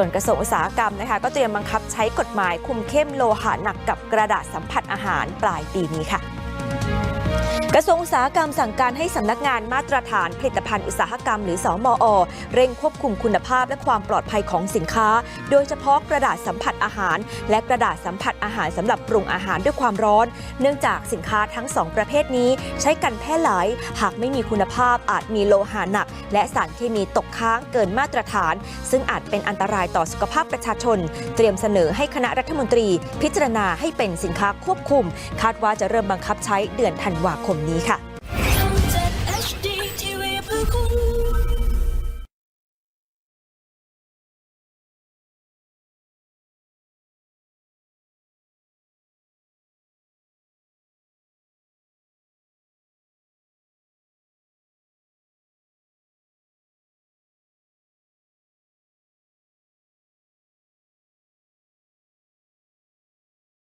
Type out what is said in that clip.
ส่วนกระทรวงอุตสาหกรรมนะคะ ก็เตรียมบังคับใช้กฎหมายคุมเข้มโลหะหนักกับกระดาษสัมผัสอาหารปลายปีนี้ค่ะ กระทรวงอุตสาหกรรมสั่งการให้สำนักงานมาตรฐานผลิตภัณฑ์อุตสาหกรรมหรือสอมอ เร่งควบคุมคุณภาพและความปลอดภัยของสินค้า โดยเฉพาะกระดาษสัมผัสอาหาร และกระดาษสัมผัสอาหารสำหรับปรุงอาหารด้วยความร้อน เนื่องจากสินค้าทั้งสองประเภทนี้ใช้กันแพร่หลาย หากไม่มีคุณภาพอาจมีโลหะหนัก และสารเคมีตกค้างเกินมาตรฐาน ซึ่งอาจเป็นอันตรายต่อสุขภาพประชาชน เตรียมเสนอให้คณะรัฐมนตรี พิจารณาให้เป็นสินค้าควบคุม คาดว่าจะเริ่มบังคับใช้เดือนธันวาคมนี้ค่ะ